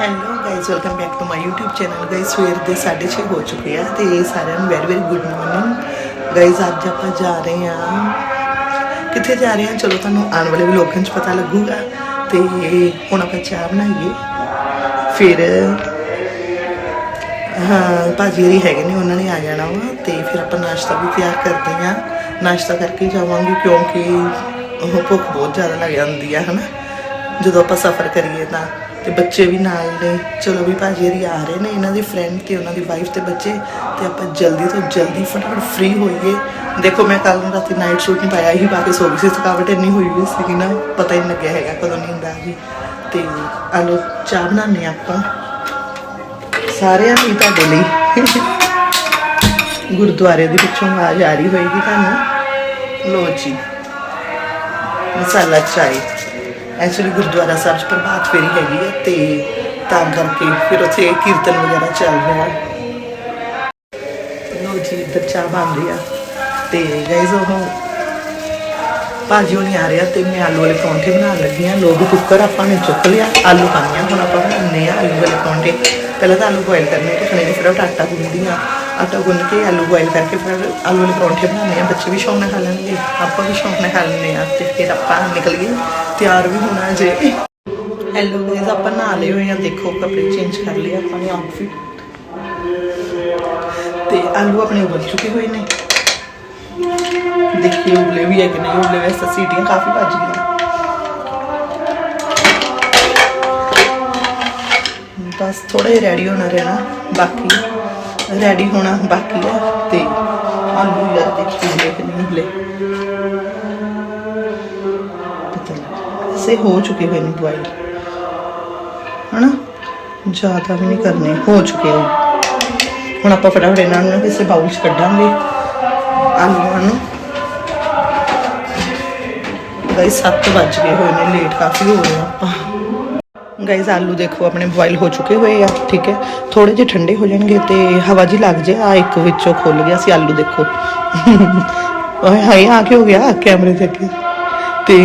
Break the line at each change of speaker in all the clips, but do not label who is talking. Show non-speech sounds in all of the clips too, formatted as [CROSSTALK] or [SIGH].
Hello guys welcome back to my YouTube channel guys ਸਵੇਰ ਦੇ 6:30 ਹੋ ਚੁੱਕੇ ਆ ਤੇ ਸਾਰਿਆਂ ਨੂੰ very very good morning guys ਅੱਜ ਆਪਾਂ ਜਾ ਰਹੇ ਆ ਕਿੱਥੇ ਜਾ ਰਹੇ ਆ ਚਲੋ ਤੁਹਾਨੂੰ ਆਉਣ ਵਾਲੇ ਵਲੋਗਾਂ 'ਚ ਪਤਾ ਲੱਗੂਗਾ। ਤੇ ਹੁਣ ਆਪਾਂ ਚਾਹ ਬਣਾਈਏ। ਫਿਰ, ਹਾਂ, ਭਾਜੀ ਜੀ ਹੈਗੇ ਨੇ, ਉਹਨਾਂ ਨੇ ਆ ਜਾਣਾ ਵਾ। ਤੇ ਫਿਰ ਆਪਾਂ ਨਾਸ਼ਤਾ ਵੀ ਤਿਆਰ ਕਰਦੇ ਆ ਨਾਸ਼ਤਾ ਕਰਕੇ ਜਾਵਾਂਗੇ ਕਿਉਂਕਿ ਉਹ ਭੁੱਖ ਬਹੁਤ ਜ਼ਿਆਦਾ ਲੱਗ ਜਾਂਦੀ ਆ, ਹਨਾ? ਜਦੋਂ ਆਪਾਂ ਸਫ਼ਰ ਕਰੀਏ ਤਾਂ ਤੇ ਬੱਚੇ ਵੀ ਨਾਲ ਨੇ। ਚਲੋ ਵੀ ਭਾਜੀ ਹੋਰੀ ਆ ਰਹੇ ਨੇ, ਇਹਨਾਂ ਦੀ ਫਰੈਂਡ ਤੇ ਉਹਨਾਂ ਦੀ ਵਾਈਫ ਤੇ ਬੱਚੇ ਤੇ ਆਪਾਂ ਜਲਦੀ ਤੋਂ ਜਲਦੀ ਫਟਾਫਟ ਫ੍ਰੀ ਹੋਈਏ। ਦੇਖੋ ਮੈਂ ਕੱਲ ਰਾਤੀ ਨਾਈਟ ਸੂਟ ਨਹੀਂ ਪਾਇਆ ਹੀ ਪਾ ਕੇ ਸੋ ਗਈ ਸੀ, ਥਕਾਵਟ ਇੰਨੀ ਹੋਈ ਹੋਈ ਸੀ ਨਾ ਪਤਾ ਹੀ ਨਹੀਂ ਲੱਗਿਆ ਹੈਗਾ ਕਦੋਂ ਨੀਂਦ ਆ ਗਈ। ਤੇ ਆਲੋ ਚਾਹ ਬਣਾਉਂਦੇ ਹਾਂ ਆਪਾਂ। ਸਾਰਿਆਂ ਲਈ ਤੁਹਾਡੇ ਲਈ। ਗੁਰਦੁਆਰੇ ਦੇ ਵਿੱਚੋਂ ਆਵਾਜ਼ ਆ ਰਹੀ ਹੋਏਗੀ ਤੁਹਾਨੂੰ। ਲੋ ਜੀ, ਮਸਾਲਾ ਚਾਈ ਐਕਚੁਅਲੀ ਗੁਰਦੁਆਰਾ ਸਾਹਿਬ 'ਚ ਪ੍ਰਭਾਤ ਫੇਰੀ ਹੈਗੀ ਹੈ ਤੇ ਤਾਂ ਕਰਕੇ ਫਿਰ ਉੱਥੇ ਕੀਰਤਨ ਵਗੈਰਾ ਚੱਲ ਰਿਹਾ ਲੋ ਜੀ, ਇੱਧਰ ਚਾਹ ਬਣ ਰਹੀ ਆ। ਤੇ ਗਾਇਜ਼ ਉਹ ਭਾਜੀ ਹੋਣੀ ਆ ਰਿਹਾ ਤੇ ਮੈਂ ਆਲੂ ਵਾਲੇ ਪਰੌਂਠੇ ਬਣਾਉਣ ਲੱਗੀ ਆ। ਲੋਕ ਕੁੱਕਰ ਆਪਾਂ ਨੇ ਚੁੱਕ ਲਿਆ, ਆਲੂ ਪਾਉਂਦੇ ਹਾਂ ਹੁਣ ਆਪਾਂ ਬਣਾਉਂਦੇ ਆ ਆਲੂ ਵਾਲੇ ਪਰੌਂਠੇ। ਪਹਿਲਾਂ ਤਾਂ ਆਲੂ ਬੋਇਲ ਕਰਨੇ ਤੇ ਫਿਰ ਫਿਰ ਉਹ ਆਟਾ ਗੁੰਨਦੀ ਆ। ਆਟਾ ਗੁੰਨ ਕੇ ਆਲੂ ਬੋਇਲ ਕਰਕੇ ਫਿਰ ਆਲੂ ਵਾਲੇ ਪਰੌਂਠੇ ਬਣਾਉਂਦੇ ਆ ਬੱਚੇ ਵੀ ਸ਼ੌਂਕ ਨਾਲ ਖਾ ਲੈਣਗੇ, ਆਪਾਂ ਵੀ ਸ਼ੌਂਕ ਨਾਲ ਖਾ ਲੈਂਦੇ ਆ ਤੇ ਫਿਰ ਆਪਾਂ ਨਿਕਲ ਗਏ, ਤਿਆਰ ਵੀ ਹੋਣਾ ਜੇ ਹੈਲੋ ਗਾਇਜ਼ ਆਪਾਂ ਨਹਾ ਲਏ ਹੋਏ ਆ ਦੇਖੋ, ਕੱਪੜੇ ਚੇਂਜ ਕਰ ਲਏ ਆਪਾਂ ਨੇ ਆਊਟਫਿਟ ਤੇ ਆਲੂ ਆਪਣੇ ਉਬਲ ਚੁੱਕੇ ਹੋਏ ਨੇ। ਦੇਖੀਏ ਉਬਲੇ ਵੀ ਹੈ ਕਿ ਨਹੀਂ ਉਬਲੇ, ਵੈਸੇ ਤਾਂ ਸੀਟੀਆਂ ਕਾਫੀ ਵੱਜ ਗਈਆਂ। ਬਸ ਥੋੜੇ ਰੈਡੀ ਹੋਣਾ ਰਹਿਣਾ, ਬਾਕੀ ਰੈਡੀ ਹੋਣਾ ਬਾਕੀ ਹੈ ਤੇ ਆਲੂ ਯਾਰ ਦੇਖੀਏ ਉਬਲੇ ਨਹੀਂ ਉਬਲੇ ਸੇ ਹੋ ਚੁੱਕੇ ਹੋਏ ਨੇ ਬੁਆਇਲ ਹਨਾ? ਜ਼ਿਆਦਾ ਵੀ ਨਹੀਂ ਕਰਨੇ, ਹੋ ਚੁੱਕੇ ਹੋ ਹੁਣ ਆਪਾਂ ਫਟਾਫਟ ਇਹਨਾਂ ਨੂੰ ਕਿਸੇ ਬਾਉਲ 'ਚ ਕੱਢਾਂਗੇ। ਆਲੂਆਂ ਨੂੰ। ਗਾਇਸ 7 ਵੱਜ ਗਏ ਹੋਏ ਨੇ, ਲੇਟ ਕਾਫੀ ਹੋ ਰਹੇ ਆਪਾਂ। ਗਾਇਸ ਆਲੂ ਦੇਖੋ ਆਪਣੇ ਬੋਇਲ ਹੋ ਚੁੱਕੇ ਹੋਏ ਆ ਠੀਕ ਹੈ ਥੋੜੇ ਜਿਹੇ ਠੰਡੇ ਹੋ ਜਾਣਗੇ ਤੇ ਹਵਾ ਜੀ ਲੱਗ ਜੇ ਆ ਇੱਕ ਵਿੱਚੋਂ ਖੁੱਲ ਗਿਆ ਸੀ ਆਲੂ ਦੇਖੋ ਓਏ ਹਾਏ ਆ ਕੀ ਹੋ ਗਿਆ ਕੈਮਰੇ ਦੇ ਅੱਗੇ ਤੇ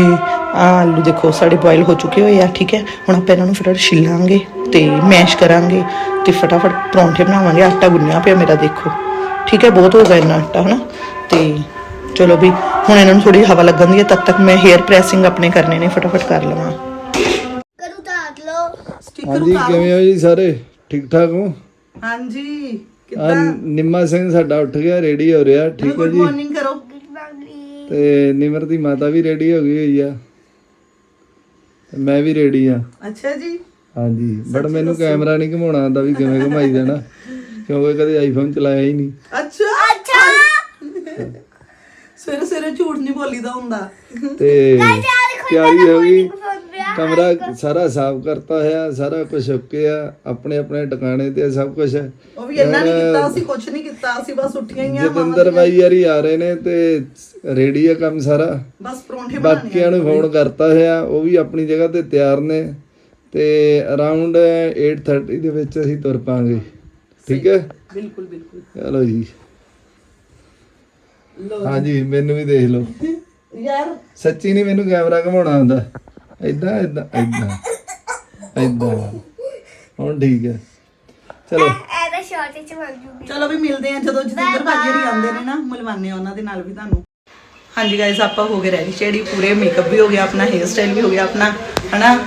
ਆਹ ਆਲੂ ਦੇਖੋ ਸਾਡੇ ਬੋਇਲ ਹੋ ਚੁੱਕੇ ਹੋਏ ਆ ਠੀਕ ਹੈ ਹੁਣ ਆਪਾਂ ਇਹਨਾਂ ਨੂੰ ਫਟਾਫਟ ਛਿੱਲਾਂਗੇ ਤੇ ਮੈਸ਼ ਕਰਾਂਗੇ ਤੇ ਫਟਾਫਟ ਪਰੌਂਠੇ ਬਣਾਵਾਂਗੇ ਆਟਾ ਗੁੰਨਿਆ ਪਿਆ ਮੇਰਾ ਦੇਖੋ ਠੀਕ ਹੈ ਬਹੁਤ ਹੋ ਗਿਆ ਇੰਨਾ ਆਟਾ ਹਨਾ ਤੇ ਚਲੋ ਵੀ ਹੁਣ ਇਹਨਾਂ ਨੂੰ ਥੋੜੀ ਹਵਾ ਲੱਗਣ ਦੀ ਹੈ ਤਦ ਤੱਕ ਮੈਂ ਹੇਅਰ ਪ੍ਰੈਸਿੰਗ ਆਪਣੇ ਕਰਨੇ ਨੇ ਫਟਾਫਟ ਕਰ ਲਵਾਂ
ਕਰੂ ਤਾਰ ਲੋ
ਹਾਂਜੀ ਕਿਵੇਂ ਹੋ ਜੀ ਸਾਰੇ? ਠੀਕ ਠਾਕ ਹੋ?
ਹਾਂਜੀ
ਆ ਨਿੰਮਾ ਸਿੰਘ ਸਾਡਾ ਉੱਠ ਗਿਆ ਰੈਡੀ ਹੋ ਰਿਹਾ ਠੀਕ ਹੈ
ਗੁੱਡ
ਜੀ।
ਮਾਰਨਿੰਗ ਕਰੋ।
ਤੇ ਨਿਮਰ ਦੀ ਮਾਤਾ ਵੀ ਰੈਡੀ ਹੋ ਗਈ ਹੋਈ ਆ। ਤੇ ਮੈਂ ਵੀ ਰੈਡੀ ਆ।
ਅੱਛਾ ਜੀ।
ਹਾਂਜੀ ਬਟ ਮੈਨੂੰ ਕੈਮਰਾ ਨਹੀਂ ਘੁਮਾਉਣਾ ਆਉਂਦਾ ਵੀ ਕਿਵੇਂ ਘੁਮਾਈ ਦੇਣਾ ਕਿਉਂਕਿ ਕਦੇ ਆਈਫੋਨ ਚਲਾਇਆ ਹੀ ਨਹੀਂ।
ਅੱਛਾ। ਅੱਛਾ। ਸਵੇਰੇ ਸਵੇਰੇ ਝੂਠ ਨਹੀਂ ਬੋਲੀਦਾ ਹੁੰਦਾ।
ਤੇ ਤਿਆਰੀ ਹੋ ਗਈ? ਕਮਰਾ ਸਾਰਾ ਸਾਫ਼ ਕਰਤਾ ਹੈ ਸਾਰਾ ਕੁਝ ਓਕੇ ਆ ਆਪਣੇ ਆਪਣੇ ਟਿਕਾਣੇ ਤੇ ਆ ਸਭ ਕੁਝ
ਉਹ ਵੀ ਇੰਨਾ ਨਹੀਂ ਕੀਤਾ ਅਸੀਂ ਕੁਝ ਨਹੀਂ ਕੀਤਾ ਅਸੀਂ ਬਸ ਉੱਠੀਆਂ ਹੀ ਆ
ਜਤਿੰਦਰ ਬਾਈ ਯਾਰੀ ਆ ਰਹੇ ਨੇ ਤੇ ਰੈਡੀ ਆ ਕੰਮ ਸਾਰਾ।
ਬਸ ਪਰੌਂਠੇ ਬਣਾਉਣੇ
ਬਾਕੀਆਂ ਨੂੰ ਫੋਨ ਕਰਤਾ ਹੋਇਆ ਉਹ ਵੀ ਆਪਣੀ ਜਗ੍ਹਾ ਤੇ ਤਿਆਰ ਨੇ ਤੇ ਅਰਾਊਂਡ 8:30 ਦੇ ਵਿੱਚ ਅਸੀਂ ਤੁਰ ਪਾਂਗੇ। ਠੀਕ ਹੈ?
ਬਿਲਕੁਲ ਬਿਲਕੁਲ।
ਚਲੋ ਜੀ। ਹਾਂਜੀ ਮੈਨੂੰ ਵੀ ਦੇਖ ਲਓ।
ਯਾਰ।
ਸੱਚੀ ਨਹੀਂ ਮੈਨੂੰ ਕੈਮਰਾ ਘਮਾਉਣਾ ਆਉਂਦਾ। ਐਦਾਂ ਐਦਾਂ ਐਦਾਂ ਐਦਾਂ ਹੁਣ ਠੀਕ ਹੈ ਚਲੋ।
ਐਦਾ ਸ਼ਾਰਟ ਚ ਬਣ ਜੂਗੀ।
ਚਲੋ ਵੀ ਮਿਲਦੇ ਆ ਜਦੋਂ ਜਤਿੰਦਰ ਭਾਜੀ ਹੋਰੀ ਆਉਂਦੇ ਨੇ ਨਾ ਮਿਲਵਾਨੇ ਉਹਨਾਂ ਦੇ ਨਾਲ ਵੀ ਤੁਹਾਨੂੰ। ਹਾਂਜੀ ਗਾਇਸ ਆਪਾਂ ਹੋ ਗਏ ਰੈਡੀ ਚੇੜੀ ਪੂਰੇ ਮੇਕਅਪ ਵੀ ਹੋ ਗਿਆ ਆਪਣਾ ਹੇਅਰ ਸਟਾਈਲ ਵੀ ਹੋ ਗਿਆ ਆਪਣਾ ਹਨਾ?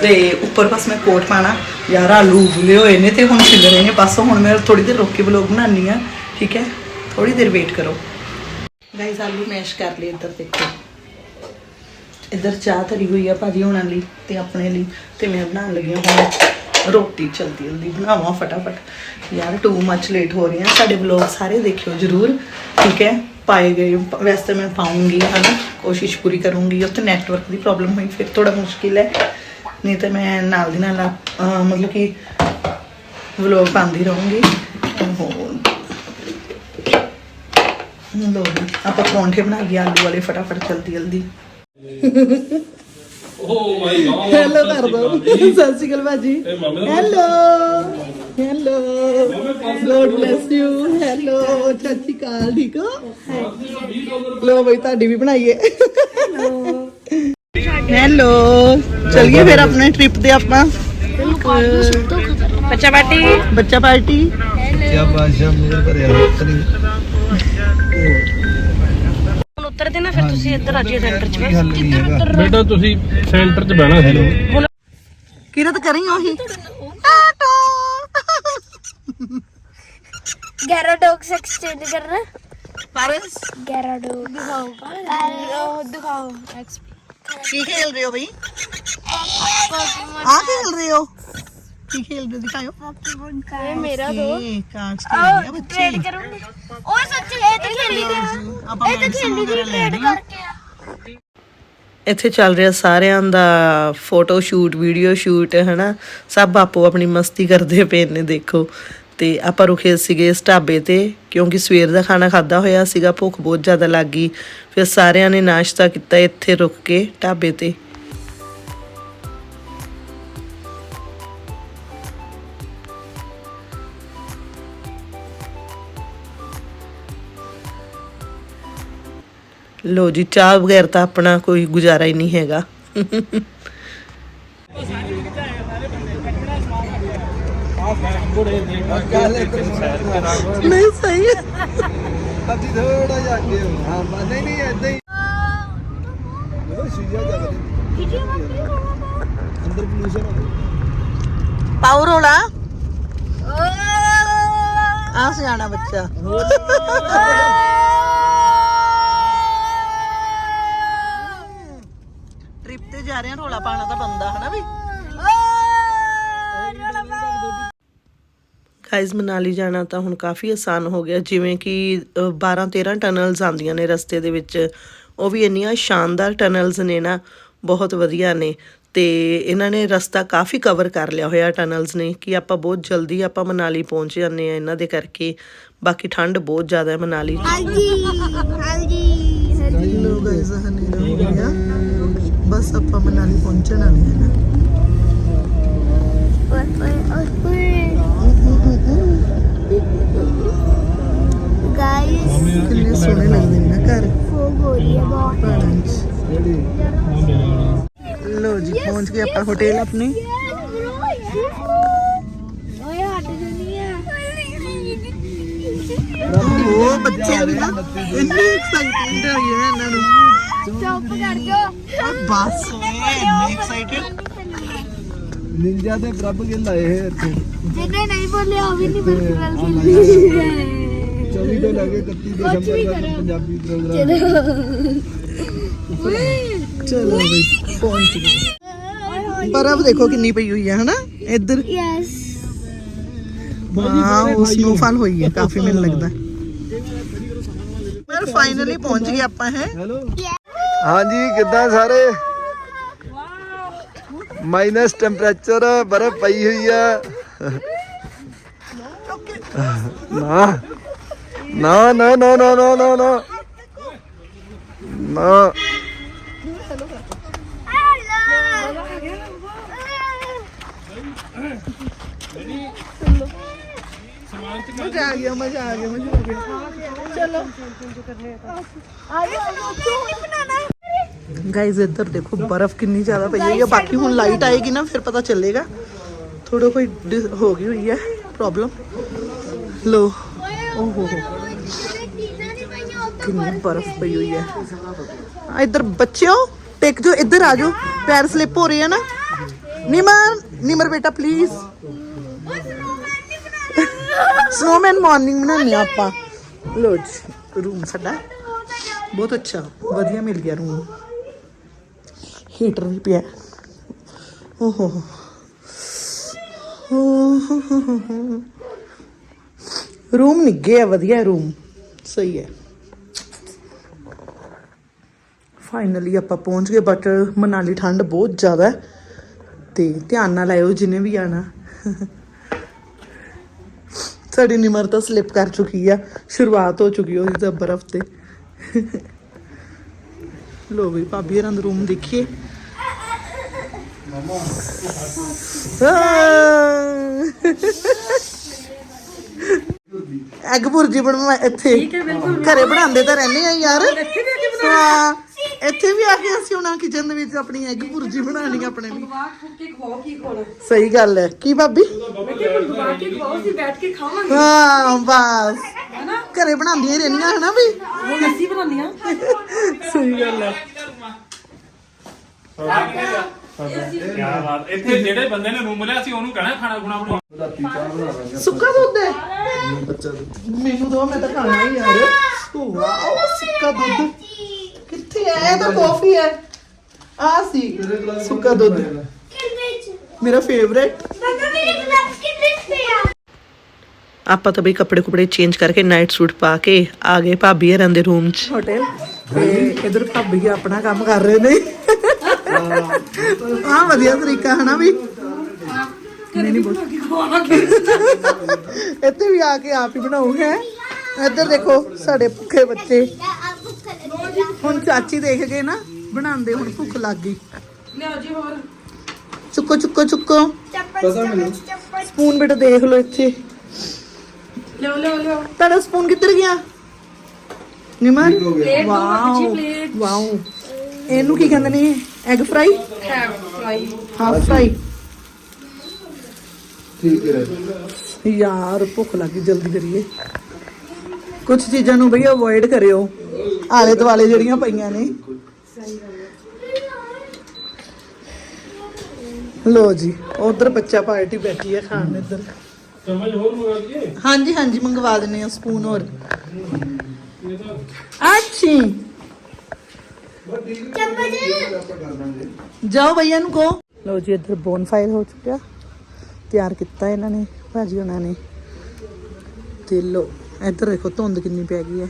ਤੇ ਉੱਪਰ ਬਸ ਮੈਂ ਕੋਟ ਪਾਣਾ ਯਾਰ ਆਲੂ ਉਬਲੇ ਹੋਏ ਨੇ ਤੇ ਹੁਣ ਛਿੱਲ ਰਹੇ ਨੇ ਬਸ ਹੁਣ ਮੈਂ ਥੋੜੀ ਦੇਰ ਰੋਕ ਕੇ ਵਲੋਗ ਬਣਾਉਣੀ ਆ ਠੀਕ ਹੈ? ਥੋੜੀ ਦੇਰ ਵੇਟ ਕਰੋ। ਗਾਇਸ ਆਲੂ ਮੈਸ਼ ਕਰ ਲਏ ਇੱਧਰ ਦੇਖੋ। ਇੱਧਰ ਚਾਹ ਧਰੀ ਹੋਈ ਆ ਭਾਜੀ ਹੋਣਾਂ ਲਈ ਤੇ ਆਪਣੇ ਲਈ ਤੇ ਮੈਂ ਬਣਾਉਣ ਲੱਗੀ ਹਾਂ ਹੁਣ ਰੋਟੀ ਚਲਦੀ ਜਲਦੀ ਬਣਾਵਾਂ ਫਟਾਫਟ। ਯਾਰ ਟੂ ਮੱਚ ਲੇਟ ਹੋ ਰਹੀ ਆ, ਸਾਡੇ ਵਲੌਗ ਸਾਰੇ ਦੇਖਿਓ ਜਰੂਰ, ਠੀਕ ਹੈ? ਪਾਏ ਗਏ, ਵੈਸੇ ਤਾਂ ਮੈਂ ਪਾਉਂਗੀ, ਹਨਾ? ਕੋਸ਼ਿਸ਼ ਪੂਰੀ ਕਰੂੰਗੀ ਉੱਥੇ ਨੈਟਵਰਕ ਦੀ ਪ੍ਰੋਬਲਮ ਹੋਈ, ਫਿਰ ਥੋੜਾ ਮੁਸ਼ਕਿਲ ਹੈ। ਨਹੀਂ ਤਾਂ ਮੈਂ ਨਾਲ ਦੀ ਨਾਲ ਮਤਲਬ ਕਿ ਵਲੌਗ ਪਾਉਂਦੀ ਰਹੂੰਗੀ। ਉਹ ਲੋ ਆਪਾਂ ਪਰੌਂਠੇ ਬਣਾ ਲਈਏ, ਆਲੂ ਵਾਲੇ ਫਟਾਫਟ ਜਲਦੀ ਜਲਦੀ। ਹੈਲੋ ਕਰ ਦੋ ਸਤਿ ਸ਼੍ਰੀ ਅਕਾਲ ਭਾਜੀ hello hello god bless you hello Sat Sri Akal ਠੀਕ ਹੋ ਲੋ ਬਈ ਤੁਹਾਡੀ ਵੀ ਬਣਾਈਏ ਹੈਲੋ ਚਲਿਏ ਫਿਰ ਆਪਣੇ ਟ੍ਰਿਪ ਤੇ ਆਪਾਂ
ਬੱਚਾ ਬਾਟੀ
ਬੱਚਾ ਪਾਰਟੀ
ਕਿਆ ਬਾਦਸ਼ਾਹ ਮੂਰ ਭਰਿਆ ਤਰੀ
ਹੁਣ ਉਤਰਦੇ ਨਾ ਤੁਸੀਂ ਇੱਧਰ ਆ ਜਿਓ ਸੈਂਟਰ 'ਚ
ਬਸ। ਜਿੱਧਰ ਉੱਧਰ
ਬੇਟਾ ਤੁਸੀਂ ਸੈਂਟਰ 'ਚ ਬਹਿਣਾ ਸੀ।
ਹੁਣ ਕਿਰਤ ਕਰੀ ਉਹੀ
ਟਾਟੋ ਗੈਰਾਡੋਕਸ ਐਕਸਚੇਂਜ ਕਰਨਾ।
ਪਾਰਸ
ਗੈਰਾਡੋਕ ਦਿਖਾਓ ਪਾਰਸ ਦਿਖਾਓ
ਕੀ ਖੇਲ ਰਹੇ ਹੋ ਬਈ? ਆ ਕੀ ਖੇਲ ਰਹੇ ਹੋ?
ਹਾਕੀ ਖੇਲਦੇ ਦਿਖਾਇਓ?
ਇਹ ਮੇਰਾ ਦੋ ਕਾਂਚ ਖੇਲਦੇ ਬੱਚੇ।
ਟ੍ਰੇਡ ਕਰੂੰਗੀ। ਓਏ ਸੱਚ ਇਹ ਤਾਂ ਖੇਲੀ ਦੀ
ਇਹ
ਤਾਂ ਖੇਲੀ ਦੀ ਟ੍ਰੇਡ ਕਰਕੇ ਆ।
ਇੱਥੇ ਚੱਲ ਰਿਹਾ ਸਾਰਿਆਂ ਦਾ ਫੋਟੋ ਸ਼ੂਟ ਵੀਡੀਓ ਸ਼ੂਟ ਹਨਾ? ਸਭ ਆਪੋ ਆਪਣੀ ਮਸਤੀ ਕਰਦੇ ਪਏ ਨੇ ਦੇਖੋ। ਤੇ ਆਪਾਂ ਰੁਕੇ ਸੀਗੇ ਇਸ ਢਾਬੇ ਤੇ ਕਿਉਂਕਿ ਸਵੇਰ ਦਾ ਖਾਣਾ ਖਾਦਾ ਹੋਇਆ ਸੀਗਾ ਭੁੱਖ ਬਹੁਤ ਜ਼ਿਆਦਾ ਲੱਗੀ ਫਿਰ ਸਾਰਿਆਂ ਨੇ ਨਾਸ਼ਤਾ ਕੀਤਾ ਇੱਥੇ ਰੁਕ ਕੇ ਢਾਬੇ ਤੇ। ਲੋ ਜੀ ਚਾਹ ਬਗੈਰ ਤਾਂ ਆਪਣਾ ਕੋਈ ਗੁਜ਼ਾਰਾ ਹੀ ਨਹੀਂ ਹੈਗਾ। ਨਹੀਂ ਸਹੀ ਹੈ।
ਥੋੜਾ ਜਿਹਾ ਅੱਗੇ ਹੋ। ਨਹੀਂ ਨਹੀਂ ਏਦਾਂ ਹੀ। ਉਹ ਸ਼ੀਸ਼ਾ ਜਗ ਅੰਦਰ ਪੋਲੂਸ਼ਨ ਹੋ ਗਿਆ।
ਪਾਉ ਰੋਲਾ। ਆ ਸਿਆਣਾ ਬੱਚਾ। ਵਿਚਾਰਿਆਂ ਰੋਲਾ ਪਾਣਾ ਤਾਂ ਬੰਦਾ ਹਨਾ ਵੀ? ਗਾਇਜ਼ ਮਨਾਲੀ ਜਾਣਾ ਤਾਂ ਹੁਣ ਕਾਫੀ ਆਸਾਨ ਹੋ ਗਿਆ ਜਿਵੇਂ ਕਿ 12 13 ਟਨਲਸ ਆਉਂਦੀਆਂ ਨੇ ਰਸਤੇ ਦੇ ਵਿੱਚ। ਉਹ ਵੀ ਇੰਨੀਆਂ ਸ਼ਾਨਦਾਰ ਟਨਲਸ ਨੇ ਨਾ ਬਹੁਤ ਵਧੀਆ ਨੇ। ਤੇ ਇਹਨਾਂ ਨੇ ਰਸਤਾ ਕਾਫੀ ਕਵਰ ਕਰ ਲਿਆ ਹੋਇਆ ਟਨਲਸ ਨੇ ਕਿ ਆਪਾਂ ਬਹੁਤ ਜਲਦੀ ਆਪਾਂ ਮਨਾਲੀ ਪਹੁੰਚ ਜਾਂਦੇ ਆ ਇਹਨਾਂ ਦੇ ਕਰਕੇ। ਬਾਕੀ ਠੰਡ ਬਹੁਤ ਜ਼ਿਆਦਾ ਹੈ ਮਨਾਲੀ। ਹਾਂਜੀ
ਹਾਂਜੀ ਹਾਂਜੀ।
ਲੋ ਗਾਇਜ਼ ਹਨੇਰਾ ਹੋ ਗਿਆ। ਬਸ ਆਪਾਂ ਮਨਾਲੀ ਪਹੁੰਚਣ ਵਾਲੇ ਹਾਂ ਨਾ। ਘਰ। ਫੋਗ
ਹੋ
ਰਹੀ ਹੈ ਪਹੁੰਚ ਗਏ ਆਪਾਂ ਆਪਣੇ। ਉਹ ਬੱਚੇ ਵੀ ਨਾ ਇੰਨੇ ਐਕਸਾਈਟਡ ਹੋਏ ਇਹਨਾਂ ਨੂੰ।
ਚੁੱਪ ਕਰ
ਜਾਓ। ਬਸ। ਮੈਂ ਐਕਸਾਈਟਡ
ਨਿੰਜਾ ਦੇ ਪ੍ਰਭ ਗਿੱਲ ਆਏ ਹੈ ਇੱਥੇ।
ਜਿਹਨੇ ਨਹੀਂ ਬੋਲਿਆ ਉਹ ਵੀ ਨਹੀਂ ਬਰਕਰਾਰ ਖੇਲਦੀ
24 ਤੋਂ ਲੈ ਕੇ 31 ਦਸੰਬਰ ਤੱਕ ਪੰਜਾਬੀ ਪ੍ਰੋਗਰਾਮ
ਚਲੋ। ਬਈ ਪਹੁੰਚ ਗਏ। ਬਰਫ਼ ਦੇਖੋ ਕਿੰਨੀ ਪਈ ਹੋਈ ਹੈ ਹਨਾ? ਇੱਧਰ।
ਯੈਸ
ਹਾਂ ਉਸ ਨੂੰ ਫਲ ਹੋਈ ਹੈ ਕਾਫੀ ਮੈਨੂੰ ਲੱਗਦਾ। ਪਰ ਫਾਈਨਲੀ ਪਹੁੰਚ ਗਏ ਆਪਾਂ ਹੈ?
ਹਾਂਜੀ ਕਿੱਦਾਂ ਸਾਰੇ? ਮਾਈਨਸ ਟੈਂਪਰੇਚਰ ਬਰਫ਼ ਪਈ ਹੋਈ ਆ। ਨਾ ਨਾ ਨਾ ਨਾ ਨਾ ਨਾ ਨਾ ਨਾ। ਨਾ।
ਮਜ਼ਾ ਆ ਗਿਆ ਮਜ਼ਾ ਆ ਗਿਆ ਮਜ਼ਾ ਆ ਗਿਆ ਗਾਇਜ਼ ਇੱਧਰ ਦੇਖੋ ਬਰਫ਼ ਕਿੰਨੀ गाइज़ इधर देखो बर्फ़ कितनी ज़्यादा पड़ी हुई है। बाकी हूँ लाइट आएगी ना फिर पता चलेगा। थोड़ा कोई हो गई हुई है प्रॉब्लम लो। ओहो। कितनी बर्फ़ पड़ी हुई है। इधर बच्चे हो टेक जो इधर आ जाओ पैर स्लिप हो रही है ना। निमर निमर बेटा प्लीज़ स्नोमैन मॉर्निंग बनाने आप। ਲੋ ਜੀ ਰੂਮ ਸਾਡਾ ਬਹੁਤ ਅੱਛਾ ਵਧੀਆ ਮਿਲ ਗਿਆ ਹੀਟਰ ਵੀ ਪਿਆ। ਓਹੋ। ਰੂਮ ਨਿੱਗੇ ਆ ਵਧੀਆ ਰੂਮ। ਸਹੀ ਹੈ। ਫਾਈਨਲੀ ਆਪਾਂ ਪਹੁੰਚ ਗਏ ਬਟ ਮਨਾਲੀ ਠੰਡ ਬਹੁਤ ਜ਼ਿਆਦਾ ਹੈ। ਤੇ ਧਿਆਨ ਨਾਲ ਆਇਓ ਜਿਹਨੇ ਵੀ ਆਣਾ ਸਾਡੀ ਨਿਮਰਤਾ ਸਲਿਪ ਕਰ ਚੁੱਕੀ ਆ। ਸ਼ੁਰੂਆਤ ਹੋ ਚੁੱਕੀ ਉਹਦੀ ਤਾਂ ਬਰਫ਼ ਤੇ। ਲੋ ਵੀ ਭਾਬੀ ਹਰਾਂ ਦਾ ਰੂਮ ਦੇਖੀਏ। ਐਗ ਭੁਰਜੀ ਬਣਵਾ ਇੱਥੇ। ਘਰੇ ਬਣਾਉਂਦੇ ਤਾਂ ਰਹਿੰਦੇ ਆ ਯਾਰ। ਹਾਂ ਇੱਥੇ ਵੀ ਆ ਕੇ ਅਸੀਂ ਹੁਣ ਕਿਚਨ ਦੇ ਵਿੱਚ ਆਪਣੀ ਐਗ ਭੁਰਜੀ ਬਣਾਣੀ ਆਪਣੇ ਲਈ। ਸਹੀ ਗੱਲ ਹੈ। ਕੀ ਭਾਬੀ? ਹਾਂ ਬਸ। ਘਰੇ ਬਣਾਉਂਦੀਆਂ ਹੀ ਰਹਿੰਦੀਆਂ ਹਨਾ ਵੀ? ਹੁਣ ਅਸੀਂ ਬਣਾਉਂਦੀਆਂ। ਸਹੀ ਗੱਲ ਹੈ।
ਕੀ ਬਾਤ ਇੱਥੇ ਜਿਹੜੇ ਬੰਦੇ ਨੇ ਰੂਮ ਲਿਆ ਸੀ ਉਹਨੂੰ ਕਹਿਣਾ ਖਾਣਾ ਖੁਣਾ ਬਣਾਓ।
ਰਾਤੀ ਚਾਹ ਬਣਾ ਲਾਂਗੇ
ਸੁੱਕਾ ਦੁੱਧ ਹੈ?
ਮੈਨੂੰ ਬੱਚਾ ਦੇ।
ਮੈਨੂੰ ਦੋ ਮੈਂ ਤਾਂ ਖਾਣਾ ਹੀ ਯਾਰ ਵਾਓ ਸੁੱਕਾ ਦੁੱਧ। ਕਿੱਥੇ ਹੈ? ਇਹ ਤਾਂ ਕਾਫੀ ਹੈ। ਆ ਸੀ। ਸੁੱਕਾ ਦੁੱਧ। ਮੇਰਾ ਫੇਵਰੇਟ ਆਪਾਂ ਤਾਂ ਬਈ ਕੱਪੜੇ ਕੁਪੜੇ ਚੇਂਜ ਕਰਕੇ ਨਾਈਟ ਸੂਟ ਪਾ ਕੇ ਆ ਗਏ ਭਾਬੀ ਹਰਾਂ ਦੇ ਰੂਮ 'ਚ। ਹੋਟਲ ਤੇ ਇਧਰ ਭਾਬੀ ਆਪਣਾ ਕੰਮ ਕਰ ਰਹੇ ਨੇ। ਹਾਂ ਵਧੀਆ ਤਰੀਕਾ ਹਨਾ ਵੀ। ਨਹੀਂ ਨਹੀਂ ਬੋਲ। ਇੱਥੇ ਵੀ ਆ ਕੇ ਆਪ ਹੀ ਬਣਾਉ ਹੈ ਇੱਧਰ ਦੇਖੋ ਸਾਡੇ ਭੁੱਖੇ ਬੱਚੇ। ਹੁਣ ਚਾਚੀ ਦੇਖ ਗਏ ਨਾ ਬਣਾਉਂਦੇ ਹੁਣ ਭੁੱਖ ਲੱਗ ਗਈ। ਲਿਓ ਜੀ ਹੋਰ। ਚੁੱਕੋ ਚੁੱਕੋ ਚੁੱਕੋ। ਸਪੂਨ ਬੇਟਾ ਦੇਖ ਲਓ ਇੱਥੇ। ਲਿਓ ਲਿਓ ਲਿਓ ਤੁਹਾਡਾ ਸਪੂਨ ਕਿੱਧਰ ਗਿਆ? ਨਿਮਨ ਵਾਓ ਵਾਓ। ਇਹਨੂੰ ਕੀ ਕਹਿੰਦੇ ਨੇ? Egg fry half fry half fry
ਠੀਕ ਹੈ।
ਯਾਰ ਭੁੱਖ ਲੱਗੀ ਜਲਦੀ ਕਰੀਏ। ਕੁਝ ਚੀਜ਼ਾਂ ਨੂੰ ਬਈ ਅਵੋਇਡ ਕਰਿਓ। ਆਲੇ ਦੁਆਲੇ ਜਿਹੜੀਆਂ ਪਈਆਂ ਨੇ। ਲੋ ਜੀ ਉਧਰ ਬੱਚਾ ਪਾਰਟੀ ਬੈਠੀ ਹੈ ਖਾਣ ਇੱਧਰ।
ਚਮਚ ਹੋਰ ਮੰਗਾ ਦਈਏ
ਹਾਂਜੀ ਹਾਂਜੀ ਮੰਗਵਾ ਦਿੰਨੇ ਆ ਸਪੂਨ ਹੋਰ। ਅੱਛੀ। ਜਾਓ ਭਈਆ ਨੂੰ ਕਹੋ। ਲੋ ਜੀ, ਇੱਧਰ ਬੋਨ ਫਾਇਰ ਹੋ ਚੁੱਕਿਆ। ਤਿਆਰ ਕੀਤਾ ਇਹਨਾਂ ਨੇ, ਭਾਜੀ ਉਹਨਾਂ ਨੇ। ਤੇ ਲੋ ਇੱਧਰ ਦੇਖੋ, ਧੁੰਦ ਕਿੰਨੀ ਪੈ ਗਈ ਹੈ।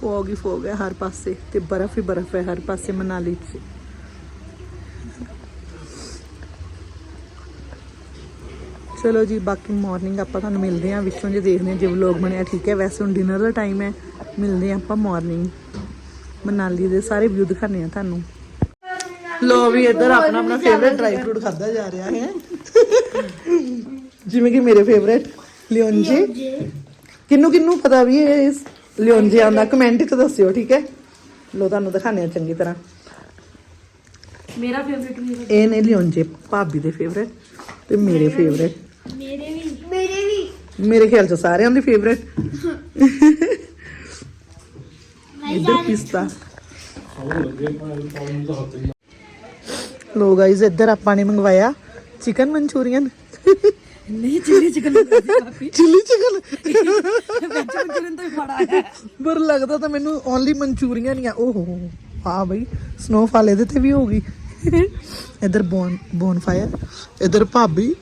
ਫੋਗ ਹੀ ਫੋਗ ਹੈ ਹਰ ਪਾਸੇ ਤੇ ਬਰਫ਼ ਹੀ ਬਰਫ਼ ਹੈ ਹਰ ਪਾਸੇ ਮਨਾਲੀ 'ਚ। ਚਲੋ ਜੀ, ਬਾਕੀ ਮਾਰਨਿੰਗ ਆਪਾਂ ਤੁਹਾਨੂੰ ਮਿਲਦੇ ਹਾਂ, ਵਿੱਚੋਂ ਜੇ ਦੇਖਦੇ ਹਾਂ ਜੇ ਵਲੌਗ ਬਣਿਆ, ਠੀਕ ਹੈ। ਵੈਸੇ ਹੁਣ ਡਿਨਰ ਦਾ ਟਾਈਮ ਹੈ, ਮਿਲਦੇ ਹਾਂ ਆਪਾਂ ਮਾਰਨਿੰਗ ਮਨਾਲੀ ਦੇ ਸਾਰੇ ਵਿਊ ਦਿਖਾਣੇ ਆ ਤੁਹਾਨੂੰ। ਲੋ ਵੀ ਇੱਧਰ ਆਪਣਾ ਆਪਣਾ ਫੇਵਰੇਟ ਡਰਾਈ ਫਰੂਟ ਖਾਦਾ ਜਾ ਰਿਹਾ ਹੈ। ਜਿਵੇਂ ਕਿ ਮੇਰੇ ਫੇਵਰੇਟ ਲਿਓਨਜੇ ਕਿੰਨੂੰ ਕਿੰਨੂੰ ਪਤਾ ਵੀ ਇਹ ਲਿਓਨਜੇ ਆਂਦਾ ਕਮੈਂਟ 'ਚ ਦੱਸਿਓ ਠੀਕ ਹੈ? ਲੋ ਤੁਹਾਨੂੰ ਦਿਖਾਣੇ ਆ ਚੰਗੀ ਤਰ੍ਹਾਂ।
ਮੇਰਾ ਫੇਵਰਿਟ
ਇਹ ਨੇ ਲਿਓਨਜੇ ਭਾਬੀ ਦੇ ਫੇਵਰੇਟ ਤੇ ਮੇਰੇ ਫੇਵਰੇਟ
ਮੇਰੇ ਵੀ ਮੇਰੇ ਵੀ।
ਮੇਰੇ ਖਿਆਲ ਚ ਸਾਰਿਆਂ ਦੇ ਫੇਵਰੇਟ [LAUGHS] ਪਿਸਤਾ ਲੋ ਗਾਇਜ਼ ਇੱਧਰ ਆਪਾਂ ਨੇ ਮੰਗਵਾਇਆ ਚਿਕਨ ਮਨਚੂਰੀਅਨ
ਨਹੀਂ ਚਿੱਲੀ ਚਿਕਨ
ਚਿੱਲੀ ਚਿਕਨ
ਵਿੱਚ ਮਨਚੂਰੀਅਨ ਤੋਂ ਹੀ ਫੜਾ ਹੈ।
ਪਰ ਲੱਗਦਾ ਤਾਂ ਮੈਨੂੰ ਓਨਲੀ ਮਨਚੂਰੀਅਨ ਹੀ ਆ। ਓਹੋ ਹਾਂ ਬਈ ਸਨੋਫਾਲ ਇਹਦੇ ਤੇ ਵੀ ਹੋ ਗਈ। ਇੱਧਰ ਬੋਨ ਬੋਨ ਫਾਇਰ ਇੱਧਰ ਭਾਬੀ।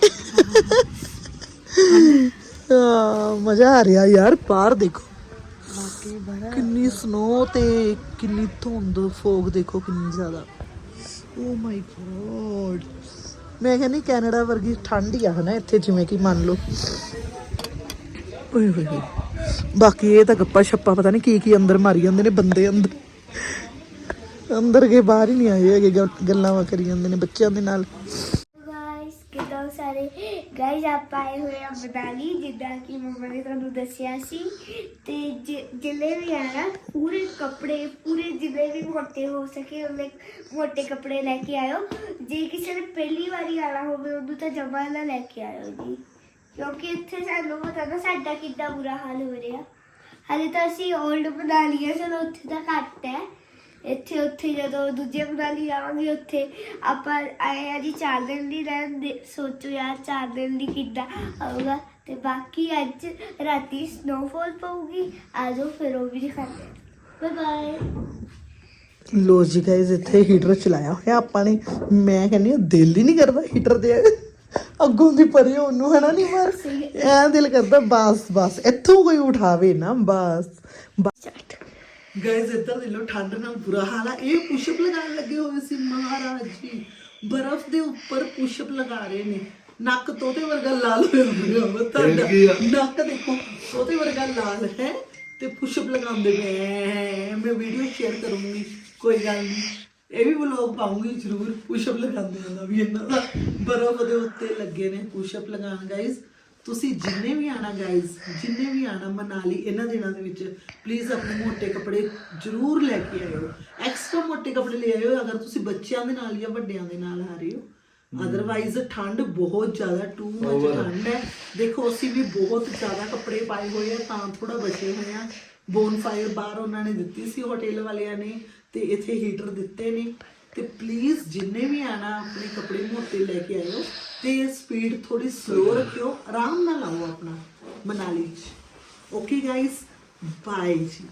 ਆ ਮਜ਼ਾ ਆ ਰਿਹਾ ਯਾਰ ਬਾਹਰ ਦੇਖੋ। ਕਿੰਨੀ ਸਨੋ ਤੇ ਕਿੰਨੀ ਧੁੰਦ ਫੋਗ ਦੇਖੋ ਕਿੰਨੀ ਜ਼ਿਆਦਾ। ਓ ਮਾਈ ਗੋਡ ਮੈਂ ਕਹਿੰਦੀ ਕੈਨੇਡਾ ਵਰਗੀ ਠੰਡ ਹੀ ਆ, ਹਨਾ, ਇੱਥੇ ਜਿਵੇਂ ਕਿ ਮੰਨ ਲਓ। ਓਏ ਹੋਏ ਬਾਕੀ ਇਹ ਤਾਂ ਗੱਪਾ ਛੱਪਾ, ਪਤਾ ਨਹੀਂ ਕੀ ਕੀ ਅੰਦਰ ਮਾਰੀ ਜਾਂਦੇ ਨੇ ਬੰਦੇ ਅੰਦਰ। ਅੰਦਰ ਕੇ ਬਾਹਰ ਹੀ ਨਹੀਂ ਆਏ ਹੈਗੇ ਗੱਲਾਂ ਕਰੀ ਜਾਂਦੇ ਨੇ ਬੱਚਿਆਂ ਦੇ ਨਾਲ।
ਸਾਰੇ ਗਾਇਸ ਆਪਾਂ ਆਏ ਹੋਏ ਆ ਬਦਾਲੀ ਜਿੱਦਾਂ ਕਿ ਮੰਮਾ ਨੇ ਤੁਹਾਨੂੰ ਦੱਸਿਆ ਸੀ। ਤੇ ਜਿ- ਜਿੰਨੇ ਵੀ ਆ ਪੂਰੇ ਕੱਪੜੇ, ਪੂਰੇ ਜਿੰਨੇ ਵੀ ਮੋਟੇ ਹੋ ਸਕੇ, ਉਹਨੇ ਮੋਟੇ ਕੱਪੜੇ ਲੈ ਕੇ ਆਇਓ। ਜੇ ਕਿਸੇ ਨੇ ਪਹਿਲੀ ਵਾਰੀ ਆਣਾ ਹੋਵੇ, ਉਹਨੂੰ ਤਾਂ ਜਮਾ ਨਾ ਲੈ ਕੇ ਆਇਓ ਜੀ। ਕਿਉਂਕਿ ਇੱਥੇ ਸਾਨੂੰ ਪਤਾ ਨਾ, ਸਾਡਾ ਕਿੰਨਾ ਬੁਰਾ ਹਾਲ ਹੋ ਰਿਹਾ। ਹਾਲੇ ਤਾਂ ਅਸੀਂ 올ਡ ਬਣਾ ਲਿਆ ਸਾਨੂੰ ਉੱਥੇ ਤਾਂ ਘੱਟ ਹੈ। ਇੱਥੇ ਉੱਥੇ ਜਦੋਂ ਦੂਜੇ ਮਨਾਲੀ ਜਾਵਾਂਗੇ ਉੱਥੇ ਆਪਾਂ ਆਏ ਆ ਜੀ ਚਾਰ ਦਿਨ ਲਈ ਰਹਿਣ ਦੇ। ਸੋਚੋ ਯਾਰ ਚਾਰ ਦਿਨ ਲਈ ਕਿੱਦਾਂ ਆਊਗਾ। ਤੇ ਬਾਕੀ ਅੱਜ ਰਾਤੀ ਸਨੋਫਾਲ ਪਊਗੀ। ਆਜੋ ਫਿਰ ਉਹ ਵੀ ਦਿਖਾਉਂਦੇ ਬਾਏ ਬਾਏ
ਲੋ ਜੀ ਗਾਇਜ਼ ਇੱਥੇ ਹੀਟਰ ਚਲਾਇਆ ਹੋਇਆ ਆਪਾਂ ਨੇ। ਮੈਂ ਕਹਿੰਦੀ ਹਾਂ ਦਿਲ ਹੀ ਨਹੀਂ ਕਰਦਾ ਹੀਟਰ ਦੇ ਅੱਗੋਂ ਦੀ ਪਰੇ ਉਹਨੂੰ ਹਨਾ ਨਹੀਂ ਮਰ। ਐ ਦਿਲ ਕਰਦਾ ਬਸ ਬਸ। ਇੱਥੋਂ ਕੋਈ ਉਠਾਵੇ ਨਾ ਬਸ। ਗਾਇਜ਼ ਇੱਧਰ ਦੇ ਲੋ ਠੰਡ ਨਾਲ ਬੁਰਾ ਹਾਲ ਆ। ਇਹ ਪੁਸ਼ਅਪ ਲਗਾਉਣ ਲੱਗੇ ਹੋਏ ਸੀ ਮਹਾਰਾਜ ਜੀ। ਬਰਫ਼ ਦੇ ਉੱਪਰ ਪੁਸ਼ਅਪ ਲਗਾ ਰਹੇ ਨੇ। ਨੱਕ ਤੋਤੇ ਵਰਗਾ ਲਾਲ ਹੋਇਆ ਹੋਇਆ ਤੁਹਾਡਾ? ਨੱਕ ਦੇਖੋ ਤੋਤੇ ਵਰਗਾ ਲਾਲ ਹੈ ਤੇ ਪੁਸ਼ਅਪ ਲਗਾਉਂਦੇ ਪਏ। ਮੈਂ ਵੀਡੀਓ ਸ਼ੇਅਰ ਕਰੂੰਗੀ ਕੋਈ ਗੱਲ ਨਹੀਂ। ਇਹ ਵੀ ਵਲੌਗ ਪਾਉਂਗੀ ਜ਼ਰੂਰ ਪੁਸ਼ਅਪ ਲਗਾਉਂਦੇ ਦਾ ਵੀ ਇਹਨਾਂ ਦਾ ਬਰਫ਼ ਦੇ ਉੱਤੇ ਲੱਗੇ ਨੇ ਪੁਸ਼ਅਪ ਲਗਾਉਣ ਗਾਇਜ਼ ਤੁਸੀਂ ਜਿੰਨੇ ਵੀ ਆਣਾ ਗਾਇਜ਼ ਜਿੰਨੇ ਵੀ ਆਣਾ ਮਨਾਲੀ ਇਹਨਾਂ ਦਿਨਾਂ ਦੇ ਵਿੱਚ ਪਲੀਜ਼ ਆਪਣੇ ਮੋਟੇ ਕੱਪੜੇ ਜ਼ਰੂਰ ਲੈ ਕੇ ਆਇਓ। ਐਕਸਟਰਾ ਮੋਟੇ ਕੱਪੜੇ ਲੈ ਆਇਓ ਅਗਰ ਤੁਸੀਂ ਬੱਚਿਆਂ ਦੇ ਨਾਲ ਜਾਂ ਵੱਡਿਆਂ ਦੇ ਨਾਲ ਆ ਰਹੇ ਹੋ। ਅਦਰਵਾਈਜ਼ ਠੰਡ ਬਹੁਤ ਜ਼ਿਆਦਾ ਟੂ ਮਚ ਠੰਡ ਹੈ। ਦੇਖੋ ਅਸੀਂ ਵੀ ਬਹੁਤ ਜ਼ਿਆਦਾ ਕੱਪੜੇ ਪਾਏ ਹੋਏ ਆ ਤਾਂ ਥੋੜਾ ਬਚੇ ਹੋਏ ਆ। ਬੋਨਫਾਇਰ ਬਾਹਰ ਉਹਨਾਂ ਨੇ ਦਿੱਤੀ ਸੀ ਹੋਟਲ ਵਾਲਿਆਂ ਨੇ ਤੇ ਇੱਥੇ ਹੀਟਰ ਦਿੱਤੇ ਨੇ। ਤੇ ਪਲੀਜ਼ ਜਿੰਨੇ ਵੀ ਆਣਾ ਆਪਣੇ ਕੱਪੜੇ ਮੋਟੇ ਲੈ ਕੇ ਆਇਓ। ਤੇ ਸਪੀਡ ਥੋੜੀ ਸਲੋ ਰੱਖਿਓ ਆਰਾਮ ਨਾਲ ਆਓ ਆਪਣਾ ਮਨਾਲੀ ਚ। ਓਕੇ ਗਾਇਸ ਬਾਏ ਜੀ।